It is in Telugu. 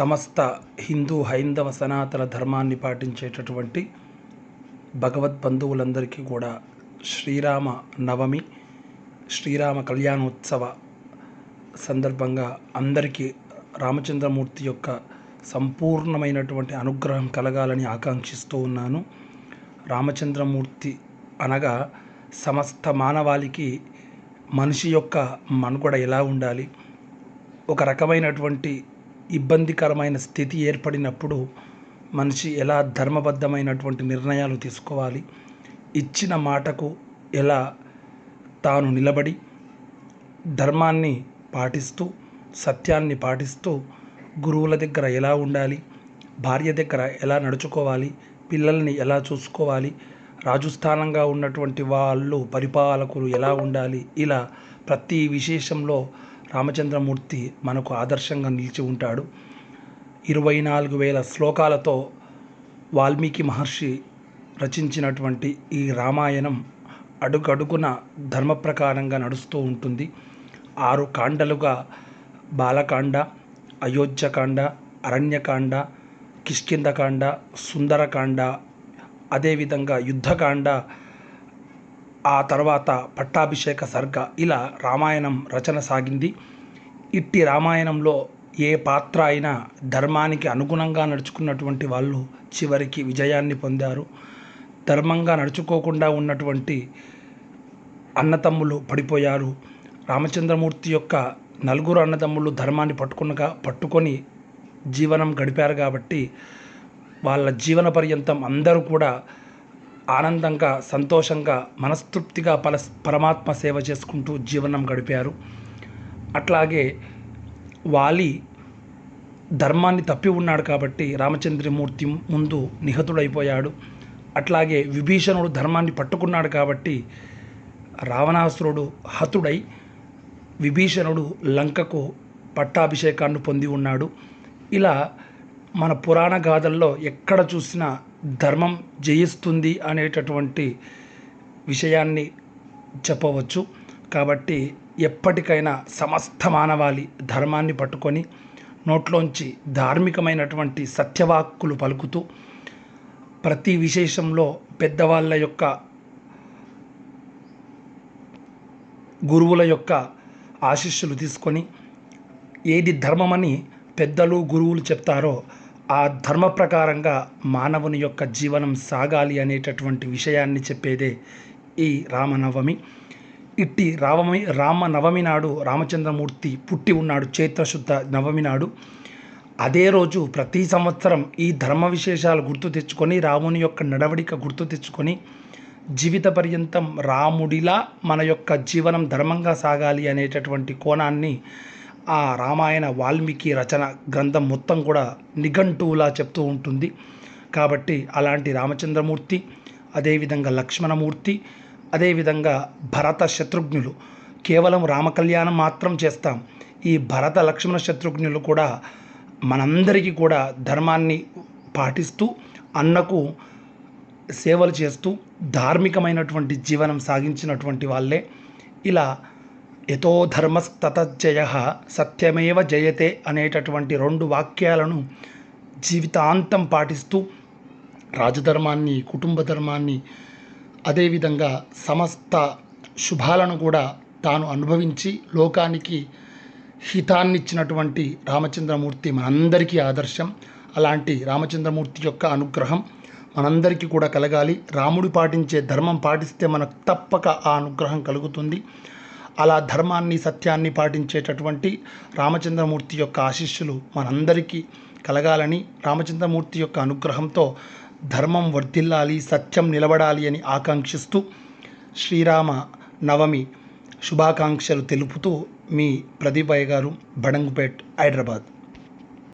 సమస్త హిందూ హైందవ సనాతన ధర్మాన్ని పాటించేటటువంటి భగవద్ బంధువులందరికీ కూడా శ్రీరామ నవమి శ్రీరామ కళ్యాణోత్సవ సందర్భంగా అందరికీ రామచంద్రమూర్తి యొక్క సంపూర్ణమైనటువంటి అనుగ్రహం కలగాలని ఆకాంక్షిస్తూ ఉన్నాను. రామచంద్రమూర్తి అనగా సమస్త మానవాళికి మనిషి యొక్క మనుగడ ఎలా ఉండాలి? ఒక రకమైనటువంటి ఇబ్బందికరమైన స్థితి ఏర్పడినప్పుడు మనిషి ఎలా ధర్మబద్ధమైనటువంటి నిర్ణయాలు తీసుకోవాలి? ఇచ్చిన మాటకు ఎలా తాను నిలబడి ధర్మాన్ని పాటిస్తూ సత్యాన్ని పాటిస్తూ గురువుల దగ్గర ఎలా ఉండాలి? భార్య దగ్గర ఎలా నడుచుకోవాలి? పిల్లల్ని ఎలా చూసుకోవాలి? రాజుస్థానంగా ఉన్నటువంటి వాళ్ళు పరిపాలకులు ఎలా ఉండాలి? ఇలా ప్రతి విశేషంలో రామచంద్రమూర్తి మనకు ఆదర్శంగా నిలిచి ఉంటాడు. ఇరవై నాలుగు వేల శ్లోకాలతో వాల్మీకి మహర్షి రచించినటువంటి ఈ రామాయణం అడుగడుగున ధర్మ ప్రకారంగా నడుస్తూ ఉంటుంది. ఆరు కాండలుగా బాలకాండ అయోధ్యకాండ అరణ్యకాండ కిష్కిందకాండ సుందరకాండ అదేవిధంగా యుద్ధకాండ ఆ తర్వాత పట్టాభిషేక సర్గ ఇలా రామాయణం రచన సాగింది. ఇట్టి రామాయణంలో ఏ పాత్ర అయినా ధర్మానికి అనుగుణంగా నడుచుకున్నటువంటి వాళ్ళు చివరికి విజయాన్ని పొందారు. ధర్మంగా నడుచుకోకుండా ఉన్నటువంటి అన్నతమ్ములు పడిపోయారు. రామచంద్రమూర్తి యొక్క నలుగురు అన్నదమ్ములు ధర్మాన్ని పట్టుకునగా పట్టుకొని జీవనం గడిపారు కాబట్టి వాళ్ళ జీవన పర్యంతం అందరూ కూడా ఆనందంగా సంతోషంగా మనస్తృప్తిగా పల పరమాత్మ సేవ చేసుకుంటూ జీవనం గడిపారు. అట్లాగే వాలి ధర్మాన్ని తప్పి ఉన్నాడు కాబట్టి రామచంద్రమూర్తి ముందు నిహతుడైపోయాడు. అట్లాగే విభీషణుడు ధర్మాన్ని పట్టుకున్నాడు కాబట్టి రావణాసురుడు హతుడై విభీషణుడు లంకకు పట్టాభిషేకాన్ని పొంది ఉన్నాడు. ఇలా మన పురాణ గాథల్లో ఎక్కడ చూసినా ధర్మం జయిస్తుంది అనేటటువంటి విషయాన్ని చెప్పవచ్చు. కాబట్టి ఎప్పటికైనా సమస్త మానవాళి ధర్మాన్ని పట్టుకొని నోట్లోంచి ధార్మికమైనటువంటి సత్యవాక్కులు పలుకుతూ ప్రతి విశేషంలో పెద్దవాళ్ళ యొక్క గురువుల యొక్క ఆశీస్సులు తీసుకొని ఏది ధర్మమని పెద్దలు గురువులు చెప్తారో ఆ ధర్మ ప్రకారంగా మానవుని యొక్క జీవనం సాగాలి అనేటటువంటి విషయాన్ని చెప్పేదే ఈ రామనవమి. ఇట్టి రామమి రామనవమి నాడు రామచంద్రమూర్తి పుట్టి ఉన్నాడు చైత్రశుద్ధ నవమి నాడు. అదే రోజు ప్రతి సంవత్సరం ఈ ధర్మ విశేషాలు గుర్తు తెచ్చుకొని రాముని యొక్క నడవడిక గుర్తు తెచ్చుకొని జీవిత పర్యంతం రాముడిలా మన యొక్క జీవనం ధర్మంగా సాగాలి అనేటటువంటి కోణాన్ని ఆ రామాయణ వాల్మీకి రచన గ్రంథం మొత్తం కూడా నిఘంటువులా చెప్తూ ఉంటుంది. కాబట్టి అలాంటి రామచంద్రమూర్తి అదేవిధంగా లక్ష్మణమూర్తి అదేవిధంగా భరత శత్రుఘ్నులు కేవలం రామకళ్యాణం మాత్రం చేస్తాం. ఈ భరత లక్ష్మణ శత్రుఘ్నులు కూడా మనందరికీ కూడా ధర్మాన్ని పాటిస్తూ అన్నకు సేవలు చేస్తూ ధార్మికమైనటువంటి జీవనం సాగించినటువంటి వాళ్ళే. ఇలా యతో ధర్మస్తతజయ సత్యమేవ జయతే అనేటటువంటి రెండు వాక్యాలను జీవితాంతం పాటిస్తూ రాజధర్మాన్ని కుటుంబ ధర్మాన్ని అదేవిధంగా సమస్త శుభాలను కూడా తాను అనుభవించి లోకానికి హితాన్నిచ్చినటువంటి రామచంద్రమూర్తి మనందరికీ ఆదర్శం. అలాంటి రామచంద్రమూర్తి యొక్క అనుగ్రహం మనందరికీ కూడా కలగాలి. రాముడు పాటించే ధర్మం పాటిస్తే మనకు తప్పక ఆ అనుగ్రహం కలుగుతుంది. అలా ధర్మాన్ని సత్యాన్ని పాటించేటటువంటి రామచంద్రమూర్తి యొక్క ఆశీస్సులు మనందరికీ కలగాలని రామచంద్రమూర్తి యొక్క అనుగ్రహంతో ధర్మం వర్ధిల్లాలి సత్యం నిలబడాలి అని ఆకాంక్షిస్తూ శ్రీరామ నవమి శుభాకాంక్షలు తెలుపుతూ మీ ప్రదీపయ్య గారు బడంగుపేట్ హైదరాబాద్.